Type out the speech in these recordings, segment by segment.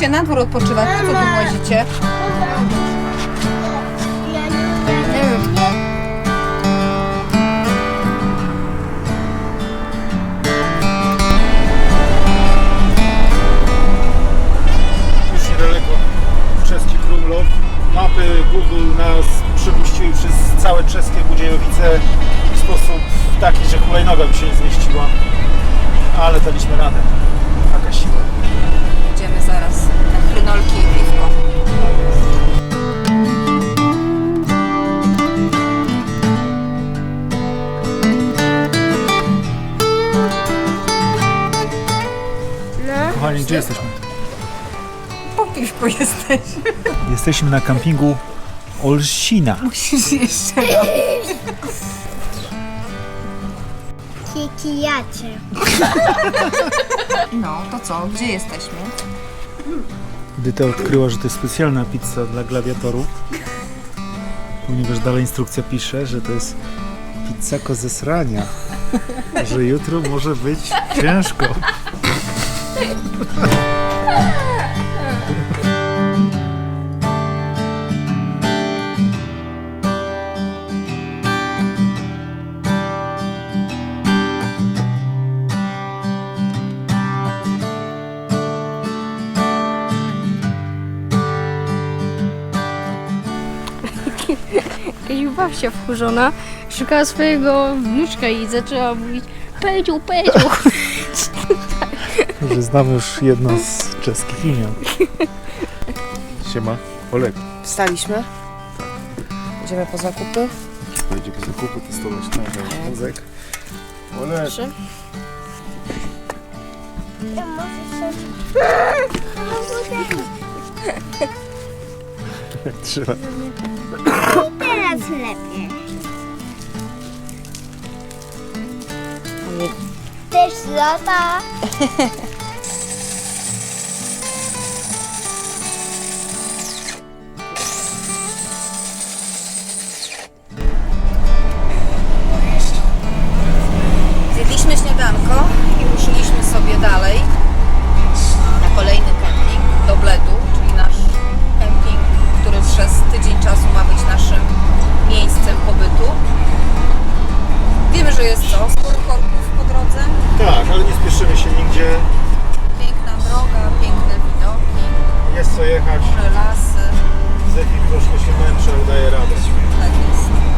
Chodźcie, idźcie na dwór odpoczywać. Po co tu łazicie? Nie wiem. już niedaleko czeski Krumlov. Mapy Google nas przepuściły przez całe czeskie Budziejowice w sposób taki, że hulajnoga mi się nie zmieściła. Ale daliśmy radę. Taka siła. Idziemy zaraz na krynolki i piwko. Kochani, gdzie jesteśmy? Po piwku jesteś. Jesteśmy na kampingu Olsina. Musisz jeszcze raz. Kikijacie. No, to co? Gdzie jesteśmy? Dyta odkryła, że to jest specjalna pizza dla gladiatorów. Ponieważ dalej instrukcja pisze, że to jest pizza kozesrania. Że jutro może być ciężko. Babcia wkurzona szukała swojego wnuczka i zaczęła mówić Pedziu, Pedziu. Że znamy już jedno z czeskich imion. Siema, Olek. Wstaliśmy. Idziemy po zakupy. Pojedzie po zakupy, testować nowy wózek. Olek. Proszę. Trzeba. Teraz lepiej. Też lata. spieszymy się nigdzie. piękna droga, piękne widoki, Jest co jechać. duże lasy. Zefik troszkę się męczy, ale daje radę. Tak jest.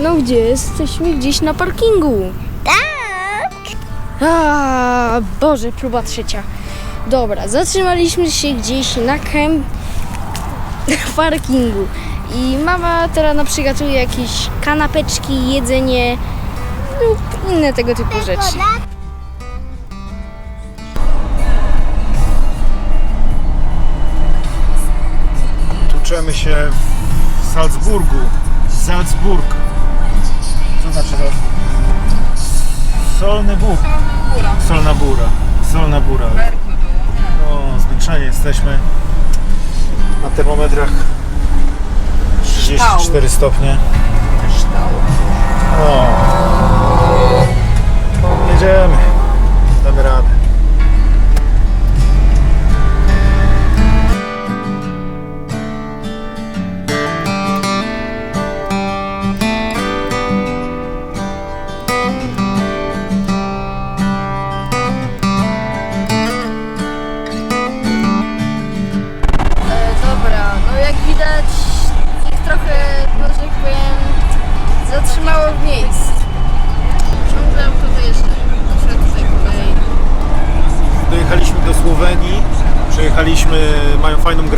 No gdzie? Jesteśmy gdzieś na parkingu. Tak. A, Boże, próba trzecia. Dobra, zatrzymaliśmy się gdzieś na kemp parkingu. I mama teraz nam przygotuje jakieś kanapeczki, jedzenie lub inne tego typu rzeczy. Uczemy się w Salzburgu. Salzburg. Znaczy Salzburg? Solny Bóg. Solna Bóra. Solna Bóra. No, zmęczeni jesteśmy. Na termometrach 34 stopnie. No. Jedziemy. Damy radę.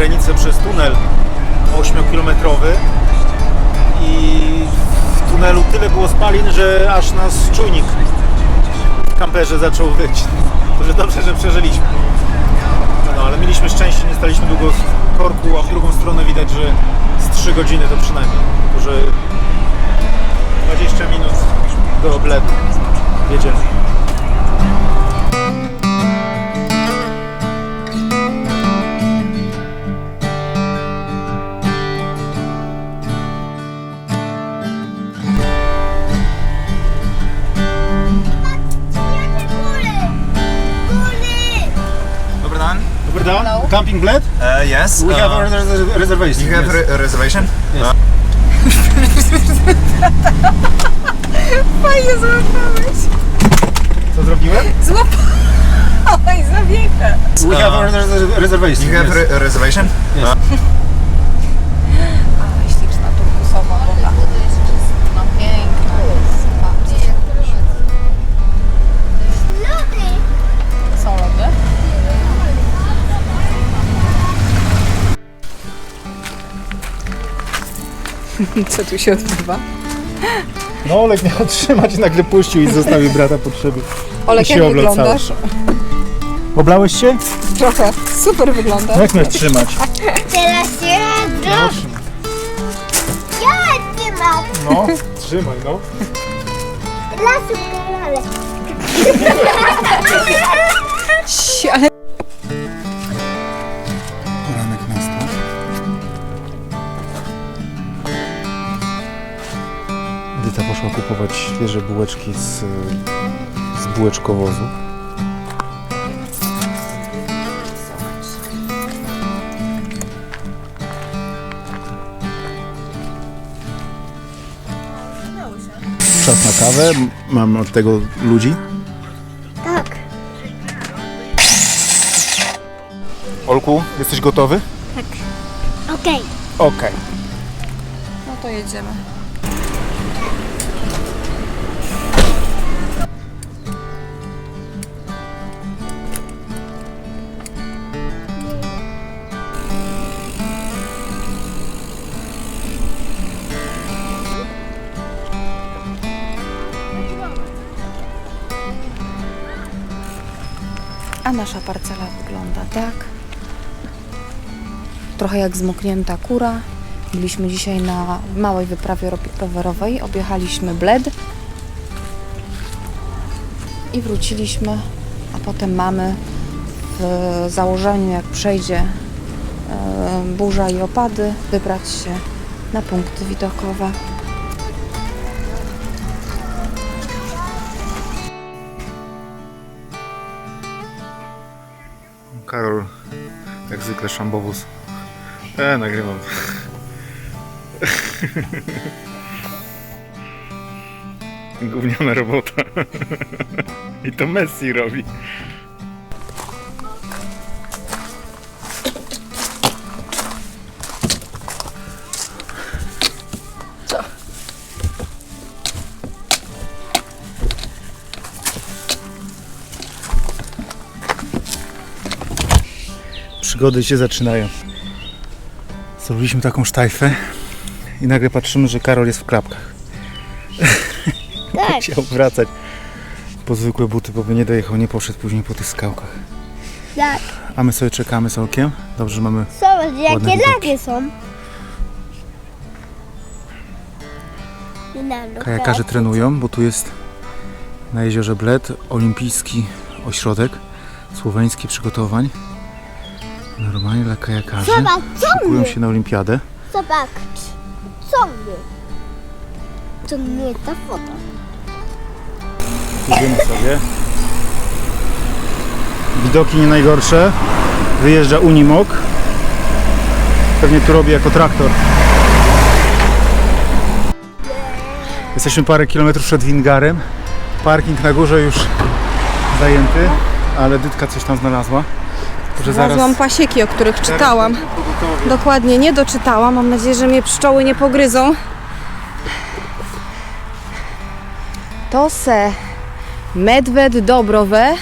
Granicę przez tunel 8-kilometrowy i w tunelu tyle było spalin, że aż nas czujnik w kamperze zaczął wyć. Także dobrze, że przeżyliśmy. No, ale mieliśmy szczęście, nie staliśmy długo w korku, a w drugą stronę widać, że z 3 godziny to przynajmniej. Także 20 minut do obletu. Jedziemy. Camping Bled? Uh, yes. We uh, have a res- reservation. you have yes. re- a reservation? Yes. Fajnie złapałeś. Co zrobiłem? Złapałeś zawiekę. We have a res- reservation. You have yes. re- reservation? Yes. Co tu się odbywa? No Olek miał trzymać i nagle puścił i zostawił brata siebie. Olek, I jak się oblał wyglądasz? Oblałeś się? Trochę. Super wyglądasz. Jak miałeś trzymać? Teraz się robi. Ja trzymam. No, trzymaj no. Lasu kolale. Ale poszła kupować świeże bułeczki z, z bułeczkowozu. Czas na kawę. Mamy od tego ludzi. Tak. Olku, jesteś gotowy? Okej. Okej. no to jedziemy. A nasza parcela wygląda tak. Trochę jak zmoknięta kura. Byliśmy dzisiaj na małej wyprawie ro- rowerowej. Objechaliśmy Bled. I wróciliśmy. A potem mamy w założeniu, jak przejdzie e, burza i opady, wybrać się na punkty widokowe. Karol, jak zwykle szambowóz. E, nagrywam. Gówniana robota. I to Messi robi. Przygody się zaczynają. Zrobiliśmy taką sztajfę i nagle patrzymy, że Karol jest w klapkach. Tak. Chciał wracać po zwykłe buty, bo by nie dojechał, nie poszedł później po tych skałkach. Tak. A my sobie czekamy z okiem. Dobrze, że mamy Zobacz, jakie lagi są. Kajakarze lokacji. trenują, bo tu jest na jeziorze Bled olimpijski ośrodek słoweński przygotowań. Normalnie dla kajakarzy. Zobacz, co Szykują my? się na olimpiadę. Zobacz. Co my? To nie ta foto. Idziemy sobie. Widoki nie najgorsze. Wyjeżdża Unimog. Pewnie tu robi jako traktor. Jesteśmy parę kilometrów przed Wingarem. Parking na górze już zajęty, ale Dytka coś tam znalazła. Że Znalazłam pasieki, o których czytałam. Dokładnie, nie doczytałam. Mam nadzieję, że mnie pszczoły nie pogryzą. To se medwed dobrowe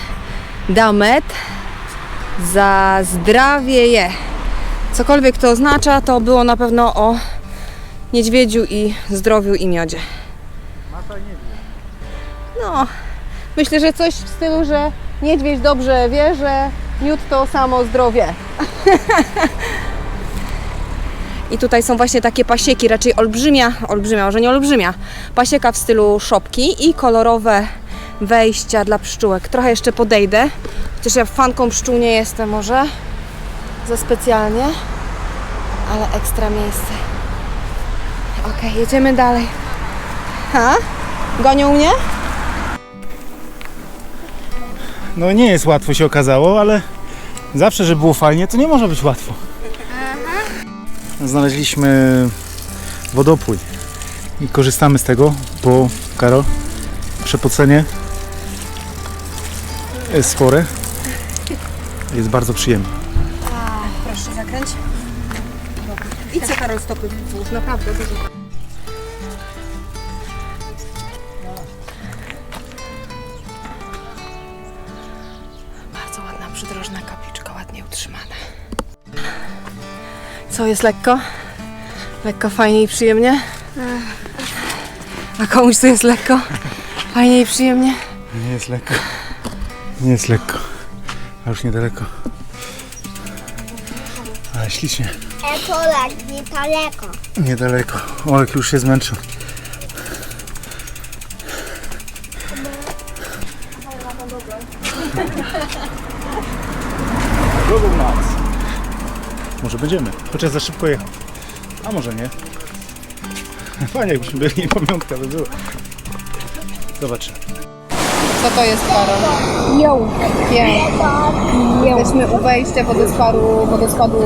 damet za zdrowie je. Cokolwiek to oznacza, to było na pewno o niedźwiedziu i zdrowiu i miodzie. No, myślę, że coś w stylu, że niedźwiedź dobrze wie, że miód to samo zdrowie. I tutaj są właśnie takie pasieki, raczej olbrzymia, olbrzymia, może nie olbrzymia, pasieka w stylu szopki i kolorowe wejścia dla pszczółek. Trochę jeszcze podejdę, chociaż ja fanką pszczół nie jestem może za specjalnie, ale ekstra miejsce. Okej, jedziemy dalej. Ha? Gonią mnie? No nie jest łatwo się okazało, ale zawsze, że było fajnie, to nie może być łatwo. Znaleźliśmy wodopój i korzystamy z tego, bo Karol, przepocenie jest spore. Jest bardzo przyjemnie. Proszę zakręć. Idź co Karol stopy wzdłuż, naprawdę dużo. Przydrożna kapliczka, ładnie utrzymana. Co, jest lekko? Lekko, fajnie i przyjemnie? A komuś to jest lekko? Fajnie i przyjemnie? Nie jest lekko. Nie jest lekko. A już niedaleko. Ale ślicznie. Ekolak, niedaleko. Niedaleko. Olek już się zmęczył. Google Maps. Może będziemy. Chociaż za szybko jechał. A może nie. Fajnie jakbyśmy byli, pamiątka by była. Zobaczymy. Co to jest Karol? Ją. Jesteśmy u wejścia wodospadu, wodospadu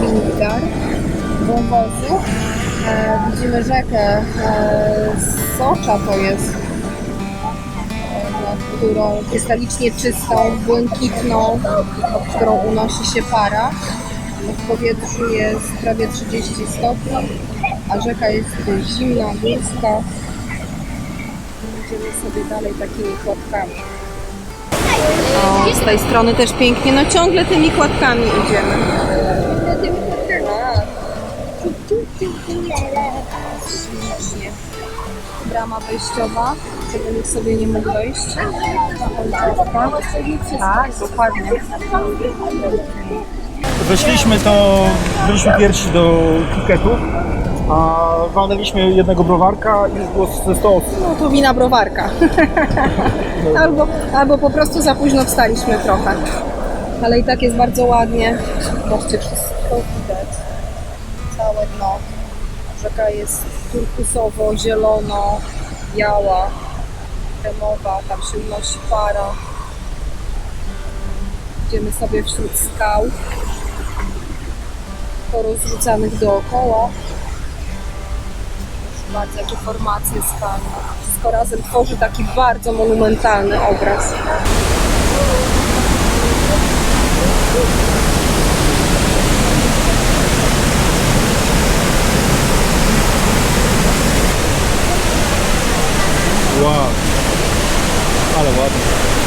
Wingard, wąwozu. E, widzimy rzekę e, Socza to jest, e, którą krystalicznie czystą, błękitną, pod którą unosi się para. W powietrzu jest prawie 30 stopni, a rzeka jest zimna, górska. Idziemy sobie dalej takimi kładkami. O, z tej strony też pięknie. No ciągle tymi kładkami idziemy. Brama wejściowa, żeby nikt sobie nie mógł wejść. Końcówka. Tak, dokładnie. Weszliśmy to, byliśmy pierwsi do tiketu, a walnęliśmy jednego browarka i było ze 100 osób. No to wina browarka. albo, albo po prostu za późno wstaliśmy trochę. Ale i tak jest bardzo ładnie. Zobaczcie, wszystko widać. Całe dno. Rzeka jest turkusowo, zielono, biała, kremowa. Tam się unosi para. Idziemy sobie wśród skał porozrzucanych dookoła. Bardzo jakie formacje skalne. Wszystko razem tworzy taki bardzo monumentalny obraz. Wow, ale ładnie.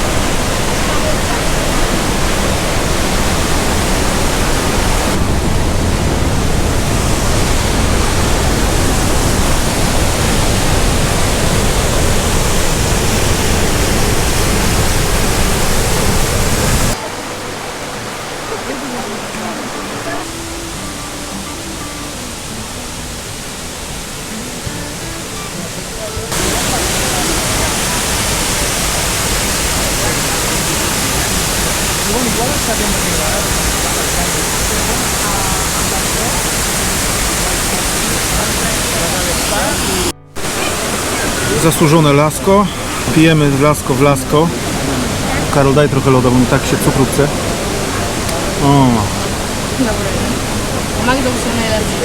Zasłużone lasko. Pijemy lasko w lasko. Karol, daj trochę loda, bo mi tak się cukru chce. O, Magdą są najlepsze.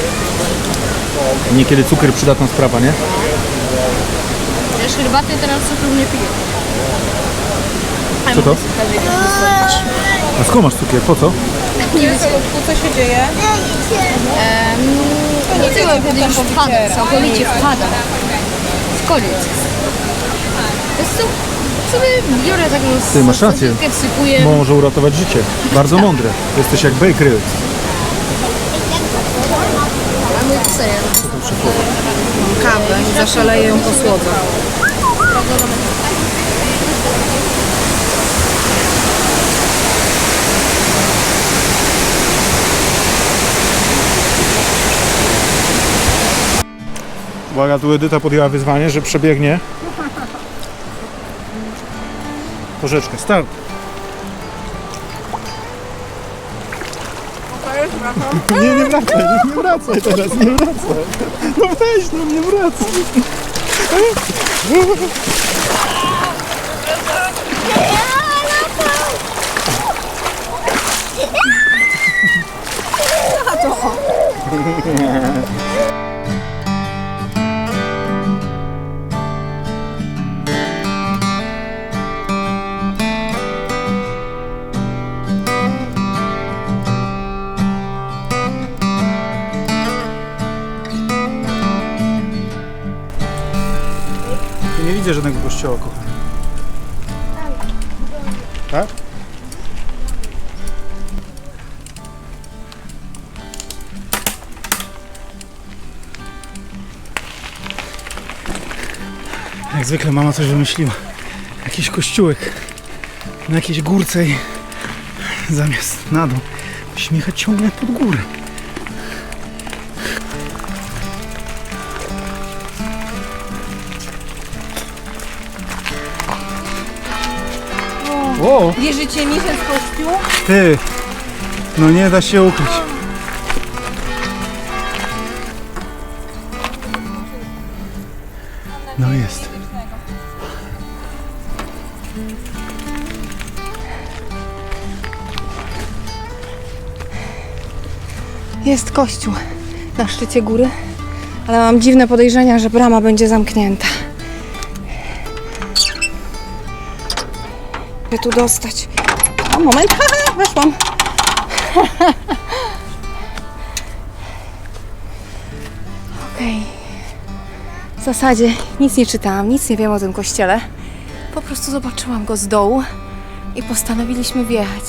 niekiedy cukier przydatna sprawa, nie? Wiesz, herbaty teraz cukru nie piję. Co to? A skąd masz cukier? Po co? Nie wiem, co się dzieje. Nie tyle, kiedy już wpada, całkowicie wpada. W koniec. Wiesz co? Sobie biorę taką Ty, masz rację. sadzonkę, wsypuję. Może uratować życie. Bardzo mądre. Jesteś jak Bakery. Mamy ser. Kawę zaszaleję ją po słodze. Uwaga, tu Edyta podjęła wyzwanie, że przebiegnie po rzeczkę. Start. Nie, nie wracaj, nie, nie wracaj teraz, nie wracaj. No weź, no nie wracaj. Nie widzę żadnego kościoła. Tak? Jak zwykle mama coś wymyśliła. Jakiś kościółek na jakiejś górce i zamiast na dół musimy jechać ciągle pod górę. Wow. Wierzycie mi, że w kościół? Ty, no nie da się ukryć. No jest. Jest kościół na szczycie góry, ale mam dziwne podejrzenia, że brama będzie zamknięta. By tu dostać. A moment, haha, weszłam. Okej. W zasadzie nic nie czytałam, nic nie wiem o tym kościele. Po prostu zobaczyłam go z dołu i postanowiliśmy wjechać.